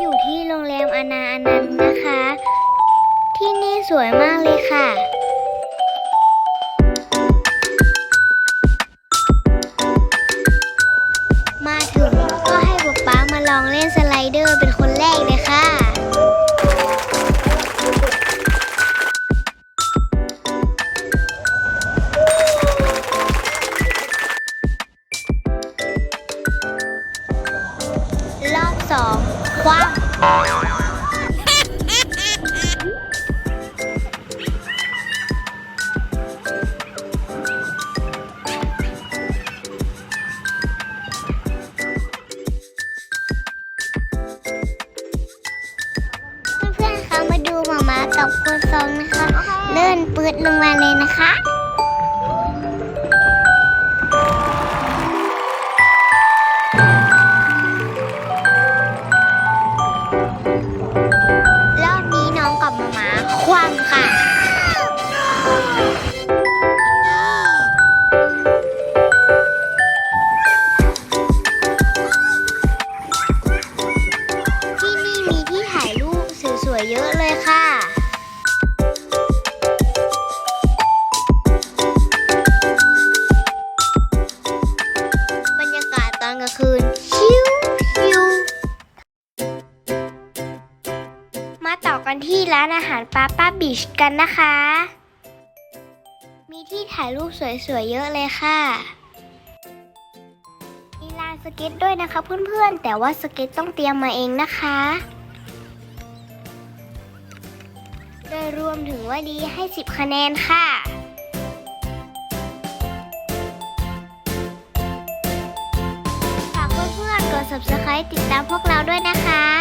อยู่ที่โรงแรมอนาอนันต์นะคะ ที่นี่สวยมากเลยค่ะมาถึงก็ให้ป๊าป๊ามาลองเล่นสไลเดอร์เป็น สองคว้างเพื่อนๆคะมาดูหมามากับคุณซองนะคะ เลื่อนปืดลงมาเลยนะคะ ว่ำค่ะ ที่นี่มีที่ถ่ายรูปสวยๆเยอะเลยค่ะ กันที่ร้านอาหารป้าป้าบีชกันนะคะ มีที่ถ่ายรูปสวยๆเยอะเลยค่ะ มีลานสเก็ตด้วยนะคะเพื่อนๆ แต่ว่าสเก็ตต้องเตรียมมาเองนะคะ โดยรวมถึงว่าดีให้ 10 คะแนนค่ะฝากเพื่อนๆกด subscribe ติดตามพวกเราด้วยนะคะ